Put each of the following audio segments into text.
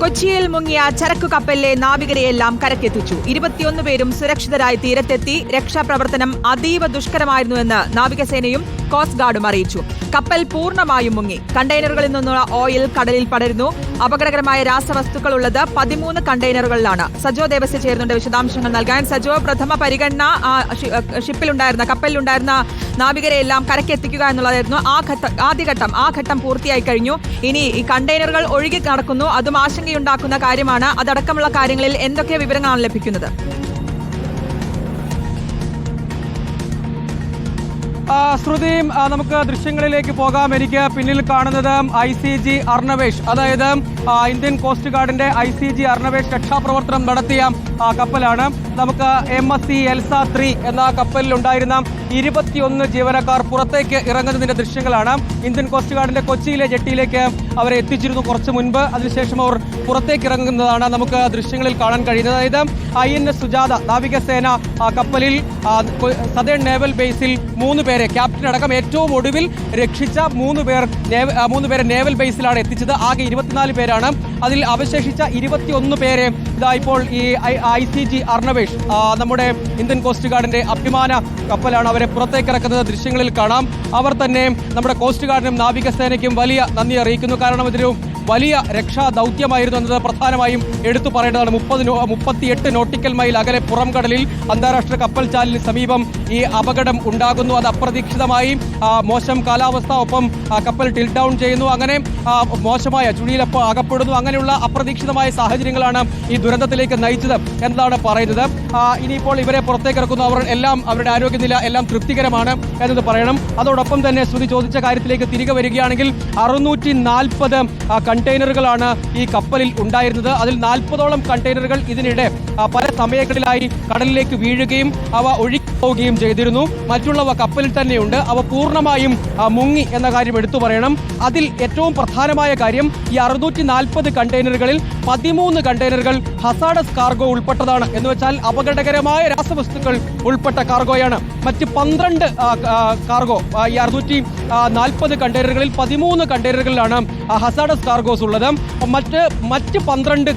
കൊച്ചിയിൽ മുങ്ങിയ ചരക്കു കപ്പലിലെ നാവികരെയെല്ലാം കരക്കെത്തിച്ചു. ഇരുപത്തിയൊന്ന് പേരും സുരക്ഷിതരായി തീരത്തെത്തി. രക്ഷാപ്രവർത്തനം അതീവ ദുഷ്കരമായിരുന്നുവെന്ന് നാവികസേനയും കോസ്റ്റ് ഗാർഡും അറിയിച്ചു. കപ്പൽ പൂർണമായും മുങ്ങി. കണ്ടെയ്നറുകളിൽ നിന്നുള്ള ഓയിൽ കടലിൽ പടരുന്നു. അപകടകരമായ രാസവസ്തുക്കൾ ഉള്ളത് പതിമൂന്ന് കണ്ടെയ്നറുകളിലാണ്. സജോ ദേവസ്യ ചേരുന്നുണ്ട് വിശദാംശങ്ങൾ നൽകാൻ. സജോ പ്രഥമ പരിഗണന ഷിപ്പിലുണ്ടായിരുന്ന കപ്പലിലുണ്ടായിരുന്ന നാവികരെയെല്ലാം കരക്കെത്തിക്കുക എന്നുള്ളതായിരുന്നു ആ ഘട്ട ആദ്യഘട്ടം. ആ ഘട്ടം പൂർത്തിയായി കഴിഞ്ഞു. ഇനി ഈ കണ്ടെയ്നറുകൾ ഒഴുകി നടക്കുന്നു. അതും ആശങ്കയുണ്ടാക്കുന്ന കാര്യമാണ്. അതടക്കമുള്ള കാര്യങ്ങളിൽ എന്തൊക്കെ വിവരങ്ങളാണ് ലഭിക്കുന്നത്? ശ്രുതിയും ആ, നമുക്ക് ദൃശ്യങ്ങളിലേക്ക് പോകാം. എനിക്ക് പിന്നിൽ കാണുന്നത് ഐ സി ജി അർണവേഷ്. അതായത് ഇന്ത്യൻ കോസ്റ്റ് ഗാർഡിന്റെ ഐ സി ജി അർണവേഷ് രക്ഷാപ്രവർത്തനം നടത്തിയ കപ്പലാണ്. നമുക്ക് M S C Elsa three എന്ന കപ്പലിൽ ഉണ്ടായിരുന്ന ഇരുപത്തിയൊന്ന് ജീവനക്കാർ പുറത്തേക്ക് ഇറങ്ങുന്നതിന്റെ ദൃശ്യങ്ങളാണ്. ഇന്ത്യൻ കോസ്റ്റ് ഗാർഡിന്റെ കൊച്ചിയിലെ ജെട്ടിയിലേക്ക് അവരെ എത്തിച്ചിരുന്നു കുറച്ച് മുൻപ്. അതിനുശേഷം അവർ പുറത്തേക്ക് ഇറങ്ങുന്നതാണ് നമുക്ക് ദൃശ്യങ്ങളിൽ കാണാൻ കഴിയുന്നത്. അതായത് ഐ എൻ എസ് സുജാത നാവികസേന കപ്പലിൽ സദേൺ നേവൽ ബേസിൽ മൂന്ന് പേരെ ക്യാപ്റ്റൻ അടക്കം ഏറ്റവും ഒടുവിൽ രക്ഷിച്ച മൂന്ന് പേർ മൂന്ന് പേരെ നേവൽ ബേസിലാണ് എത്തിച്ചത്. ആകെ ഇരുപത്തിനാല് പേരാണ്. അതിൽ അവശേഷിച്ച ഇരുപത്തിയൊന്ന് പേരെ ഇതാ ഇപ്പോൾ ഈ ഐ സി ജി അർണവേഷ് നമ്മുടെ ഇന്ത്യൻ കോസ്റ്റ് ഗാർഡിന്റെ അഭിമാന കപ്പലാണ് അവരെ പുറത്തേക്ക് ഇറക്കുന്നത് ദൃശ്യങ്ങളിൽ കാണാം. അവർ തന്നെ നമ്മുടെ കോസ്റ്റ് ഗാർഡിനും നാവികസേനയ്ക്കും വലിയ നന്ദി അറിയിക്കുന്നു. കാരണം ഇതൊരു വലിയ രക്ഷാ ദൗത്യമായിരുന്നു എന്നത് പ്രധാനമായും എടുത്തു പറയേണ്ടതാണ്. മുപ്പത് മുപ്പത്തിയെട്ട് നോട്ടിക്കൽ മൈൽ അകലെ പുറംകടലിൽ അന്താരാഷ്ട്ര കപ്പൽ ചാലിന് സമീപം ഈ അപകടം ഉണ്ടാകുന്നു. അത് അപ്രതീക്ഷിതമായി മോശം കാലാവസ്ഥ ഒപ്പം കപ്പൽ ടിൽ ഡൗൺ ചെയ്യുന്നു. അങ്ങനെ മോശമായ ചുഴിയിലപ്പ അകപ്പെടുന്നു. അങ്ങനെയുള്ള അപ്രതീക്ഷിതമായ സാഹചര്യങ്ങളാണ് ഈ ദുരന്തത്തിലേക്ക് നയിച്ചത് എന്നതാണ് പറയുന്നത്. ഇനിയിപ്പോൾ ഇവരെ പുറത്തേക്ക് ഇറക്കുന്നു അവർ എല്ലാം അവരുടെ ആരോഗ്യനില എല്ലാം തൃപ്തികരമാണ് എന്നത് പറയണം. അതോടൊപ്പം തന്നെ ശ്രുതി ചോദിച്ച കാര്യത്തിലേക്ക് തിരികെ വരികയാണെങ്കിൽ അറുന്നൂറ്റി നാൽപ്പത് കണ്ടെയ്നറുകളാണ് ഈ കപ്പലിൽ ഉണ്ടായിരുന്നത്. അതിൽ നാൽപ്പതോളം കണ്ടെയ്നറുകൾ ഇതിനിടെ പല സമയങ്ങളിലായി കടലിലേക്ക് വീഴുകയും അവ ഒഴുകി പോവുകയും ചെയ്തിരുന്നു. മറ്റുള്ളവ കപ്പലിൽ തന്നെയുണ്ട്. അവ പൂർണമായും മുങ്ങി എന്ന കാര്യം എടുത്തു പറയണം. അതിൽ ഏറ്റവും പ്രധാനമായ കാര്യം ഈ അറുന്നൂറ്റി നാൽപ്പത് കണ്ടെയ്നറുകളിൽ പതിമൂന്ന് കണ്ടെയ്നറുകൾ ഹസാഡസ് കാർഗോ ഉൾപ്പെട്ടതാണ്. എന്ന് വെച്ചാൽ അപകടകരമായ രാസവസ്തുക്കൾ ഉൾപ്പെട്ട കാർഗോയാണ്. മറ്റ് പന്ത്രണ്ട് കാർഗോ ഈ അറുന്നൂറ്റി നാൽപ്പത് കണ്ടെയ്നറുകളിൽ പതിമൂന്ന് കണ്ടെയ്നറുകളിലാണ് ഹസാഡസ് കാർഗോസ് ഉള്ളത്. മറ്റ് മറ്റ് പന്ത്രണ്ട്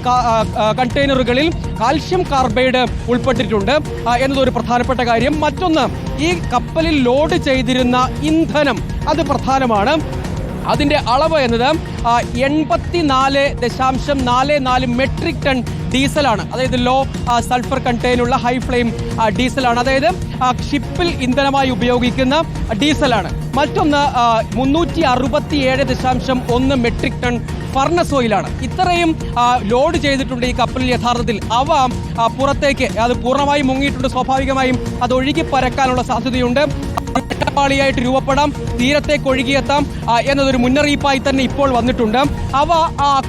കണ്ടെയ്നറുകളിൽ കാൽഷ്യം കാർബൈഡ് ഉൾപ്പെട്ടിട്ടുണ്ട്. എന്നതൊരു പ്രധാനപ്പെട്ട കാര്യം. മറ്റൊന്ന് ഈ കപ്പലിൽ ലോഡ് ചെയ്തിരുന്ന ഇന്ധനം അത് പ്രധാനമാണ്. അതിന്റെ അളവ് എന്നത് എൺപത്തി നാല് ദശാംശം നാല് നാല് മെട്രിക് ടൺ ഡീസലാണ് അതായത് ലോ സൾഫർ കണ്ടെയ്നുള്ള ഹൈ ഫ്ലെയിം ഡീസലാണ് അതായത് ഷിപ്പിൽ ഇന്ധനമായി ഉപയോഗിക്കുന്ന ഡീസലാണ് മറ്റൊന്ന് മുന്നൂറ്റി അറുപത്തി ഏഴ് ദശാംശം ഒന്ന് മെട്രിക് ടൺ ഫർണസ് ഓയിലാണ് ഇത്രയും ലോഡ് ചെയ്തിട്ടുണ്ട് ഈ കപ്പലിൽ യഥാർത്ഥത്തിൽ. അവ പുറത്തേക്ക് അത് പൂർണമായും മുങ്ങിയിട്ടുണ്ട്. സ്വാഭാവികമായും അത് ഒഴുകി പരക്കാനുള്ള സാധ്യതയുണ്ട്. പാളിയായിട്ട് രൂപപ്പെടാം തീരത്തേക്ക് ഒഴുകിയെത്താം എന്നതൊരു മുന്നറിയിപ്പായി തന്നെ ഇപ്പോൾ വന്നിട്ടുണ്ട്. അവ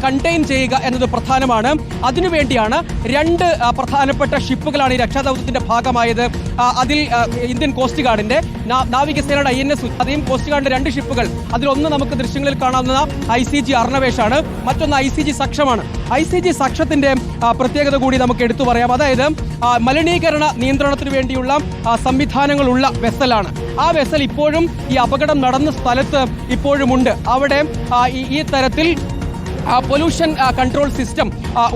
കണ്ടെയ്ൻ ചെയ്യുക എന്നത് പ്രധാനമാണ്. അതിനുവേണ്ടിയാണ് രണ്ട് പ്രധാനപ്പെട്ട ഷിപ്പുകളാണ് ഈ രക്ഷാദൗത്യത്തിന്റെ ഭാഗമായത്. അതിൽ ഇന്ത്യൻ കോസ്റ്റ് ഗാർഡിന്റെ നാവികസേനയുടെ ഐ എൻ എസ് അതേയും കോസ്റ്റ് ഗാർഡിന്റെ രണ്ട് ഷിപ്പുകൾ. അതിലൊന്ന് നമുക്ക് ദൃശ്യങ്ങളിൽ കാണാവുന്ന ഐ സി ജി അർണവേഷാണ്. മറ്റൊന്ന് ഐ സി ജി സക്ഷമാണ്. ഐ സി ജി സക്ഷത്തിന്റെ പ്രത്യേകത കൂടി നമുക്ക് എടുത്തു പറയാം. അതായത് മലിനീകരണ നിയന്ത്രണത്തിന് വേണ്ടിയുള്ള സംവിധാനങ്ങളുള്ള വെസലാണ്. ആ വെസൽ ഇപ്പോഴും ഈ അപകടം നടന്ന സ്ഥലത്ത് ഇപ്പോഴുമുണ്ട്. അവിടെ ഈ- തരത്തിൽ പൊല്യൂഷൻ കൺട്രോൾ സിസ്റ്റം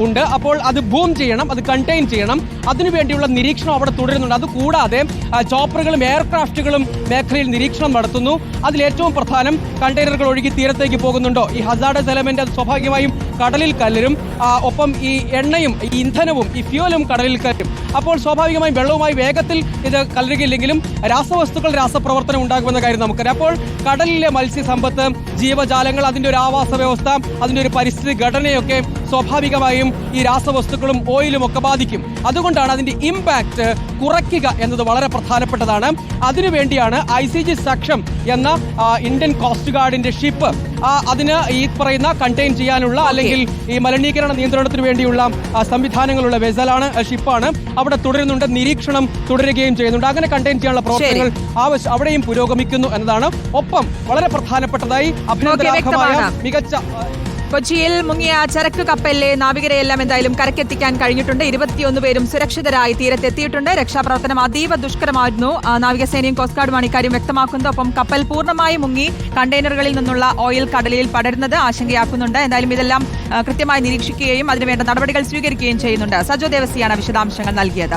ഉണ്ട്. അപ്പോൾ അത് ബൂം ചെയ്യണം അത് കണ്ടെയ്ൻ ചെയ്യണം. അതിനുവേണ്ടിയുള്ള നിരീക്ഷണം അവിടെ തുടരുന്നുണ്ട്. അതുകൂടാതെ ചോപ്പറുകളും എയർക്രാഫ്റ്റുകളും മേഖലയിൽ നിരീക്ഷണം നടത്തുന്നു. അതിലേറ്റവും പ്രധാനം കണ്ടെയ്നറുകൾ ഒഴുകി തീരത്തേക്ക് പോകുന്നുണ്ടോ? ഈ ഹസാഡസ് എലമെന്റ് അത് സ്വാഭാവികമായും കടലിൽ കല്ലരും. ഒപ്പം ഈ എണ്ണയും ഈ ഇന്ധനവും ഈ ഫ്യൂലും കടലിൽ കലരും അപ്പോൾ സ്വാഭാവികമായും വെള്ളവുമായി വേഗത്തിൽ ഇത് കലരുകയില്ലെങ്കിലും രാസവസ്തുക്കൾ രാസപ്രവർത്തനം ഉണ്ടാകുമെന്ന കാര്യം നമുക്കറിയാം. അപ്പോൾ കടലിലെ മത്സ്യസമ്പത്ത് ജീവജാലങ്ങൾ അതിന്റെ ഒരു ആവാസ വ്യവസ്ഥ അതിന്റെ ഒരു പരിസ്ഥിതി ഘടനയൊക്കെ സ്വാഭാവികമായും ഈ രാസവസ്തുക്കളും ഓയിലും ഒക്കെ ബാധിക്കും. അതുകൊണ്ടാണ് അതിന്റെ ഇമ്പാക്ട് കുറയ്ക്കുക എന്നത് വളരെ പ്രധാനപ്പെട്ടതാണ്. അതിനുവേണ്ടിയാണ് ഐ സി ജി സക്ഷം എന്ന ഇന്ത്യൻ കോസ്റ്റ് ഗാർഡിന്റെ ഷിപ്പ് അതിന് ഈ പറയുന്ന കണ്ടെയ്ൻ ചെയ്യാനുള്ള അല്ലെങ്കിൽ ഈ മലിനീകരണ നിയന്ത്രണത്തിന് വേണ്ടിയുള്ള സംവിധാനങ്ങളുള്ള വെസലാണ് ഷിപ്പാണ് അവിടെ തുടരുന്നുണ്ട് നിരീക്ഷണം തുടരുകയും ചെയ്യുന്നുണ്ട്. അങ്ങനെ കണ്ടെയ്ൻ ചെയ്യാനുള്ള പ്രവർത്തനങ്ങൾ ആവശ്യം അവിടെയും പുരോഗമിക്കുന്നു എന്നതാണ്. ഒപ്പം വളരെ പ്രധാനപ്പെട്ടതായി അഭിനന്ദനാർഹമായ മികച്ച കൊച്ചിയിൽ മുങ്ങിയ ചരക്ക് കപ്പലിലെ നാവികരെയെല്ലാം എന്തായാലും കരക്കെത്തിക്കാൻ കഴിഞ്ഞിട്ടുണ്ട്. ഇരുപത്തിയൊന്ന് പേരും സുരക്ഷിതരായി തീരത്തെത്തിയിട്ടുണ്ട്. രക്ഷാപ്രവർത്തനം അതീവ ദുഷ്കരമായിരുന്നു. നാവികസേനയും കോസ്റ്റ് ഗാർഡുമാണ് ഇക്കാര്യം വ്യക്തമാക്കുന്നത്. ഒപ്പം കപ്പൽ പൂർണമായി മുങ്ങി കണ്ടെയ്നറുകളിൽ നിന്നുള്ള ഓയിൽ കടലിൽ പടരുന്നത് ആശങ്കയാക്കുന്നുണ്ട്. എന്തായാലും ഇതെല്ലാം കൃത്യമായി നിരീക്ഷിക്കുകയും അതിനുവേണ്ട നടപടികൾ സ്വീകരിക്കുകയും ചെയ്യുന്നുണ്ട്. സജോ ദേവസിയാണ് വിശദാംശങ്ങൾ നൽകിയത്.